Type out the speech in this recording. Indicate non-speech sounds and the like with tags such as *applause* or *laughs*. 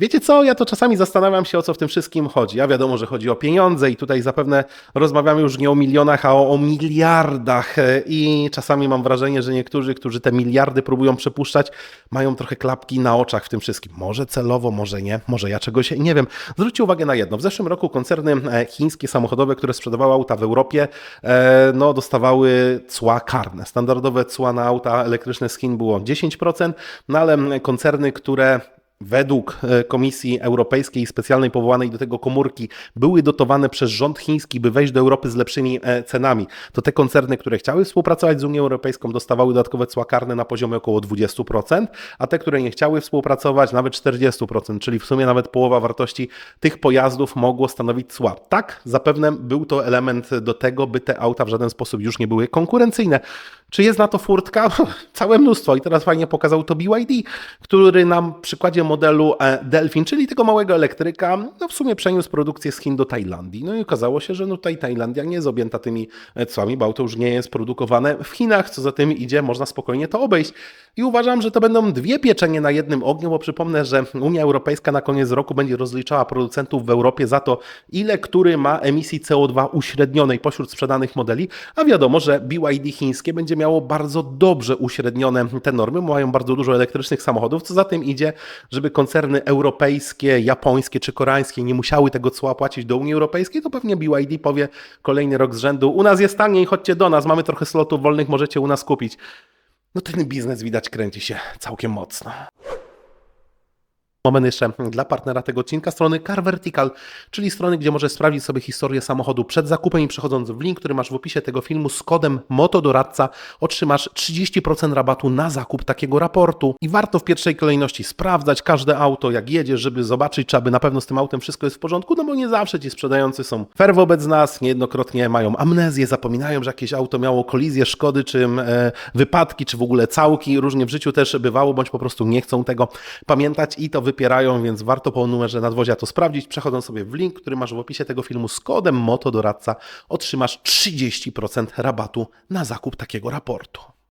Wiecie co, ja to czasami zastanawiam się, o co w tym wszystkim chodzi. Ja wiadomo, że chodzi o pieniądze i tutaj zapewne rozmawiamy już nie o milionach, a o, o miliardach i czasami mam wrażenie, że niektórzy, którzy te miliardy próbują przepuszczać, mają trochę klapki na oczach w tym wszystkim. Może celowo, może nie, może ja czegoś nie wiem. Zwróćcie uwagę na jedno. W zeszłym roku koncerny e, chińskie samochodowe, które sprzedawały auta w Europie, e, no dostawały cła karne. Standardowe cła na auta elektryczne z Chin było 10%, no ale koncerny, które według e, Komisji Europejskiej specjalnej powołanej do tego komórki były dotowane przez rząd chiński, by wejść do Europy z lepszymi e, cenami, to te koncerny, które chciały współpracować z Unią Europejską, dostawały dodatkowe cła karne na poziomie około 20%, a te, które nie chciały współpracować, nawet 40%, czyli w sumie nawet połowa wartości tych pojazdów mogło stanowić cła. Tak, zapewne był to element do tego, by te auta w żaden sposób już nie były konkurencyjne. Czy jest na to furtka? *laughs* Całe mnóstwo. I teraz fajnie pokazał to BYD, który nam przykładzie modelu e, Delphin, czyli tego małego elektryka, no w sumie przeniósł produkcję z Chin do Tajlandii. No i okazało się, że no tutaj Tajlandia nie jest objęta tymi cłami, bo auto już nie jest produkowane w Chinach, co za tym idzie, można spokojnie to obejść. I uważam, że to będą dwie pieczenie na jednym ogniu, bo przypomnę, że Unia Europejska na koniec roku będzie rozliczała producentów w Europie za to, ile który ma emisji CO2 uśrednionej pośród sprzedanych modeli, a wiadomo, że BYD chińskie będzie miało bardzo dobrze uśrednione te normy, mają bardzo dużo elektrycznych samochodów, co za tym idzie, żeby koncerny europejskie, japońskie czy koreańskie nie musiały tego cła płacić do Unii Europejskiej, to pewnie BYD powie kolejny rok z rzędu, u nas jest taniej, chodźcie do nas, mamy trochę slotów wolnych, możecie u nas kupić. No ten biznes widać kręci się całkiem mocno. Moment jeszcze dla partnera tego odcinka, strony Car Vertical, czyli strony, gdzie możesz sprawdzić sobie historię samochodu przed zakupem i przechodząc w link, który masz w opisie tego filmu z kodem MOTODORADCA otrzymasz 30% rabatu na zakup takiego raportu. I warto w pierwszej kolejności sprawdzać każde auto, jak jedziesz, żeby zobaczyć, czy aby na pewno z tym autem wszystko jest w porządku, no bo nie zawsze ci sprzedający są fair wobec nas, niejednokrotnie mają amnezję, zapominają, że jakieś auto miało kolizję, szkody, czy e, wypadki, czy w ogóle całki, różnie w życiu też bywało, bądź po prostu nie chcą tego pamiętać i to więc warto po numerze nadwozia to sprawdzić. Przechodząc sobie w link, który masz w opisie tego filmu z kodem MOTODORADCA otrzymasz 30% rabatu na zakup takiego raportu.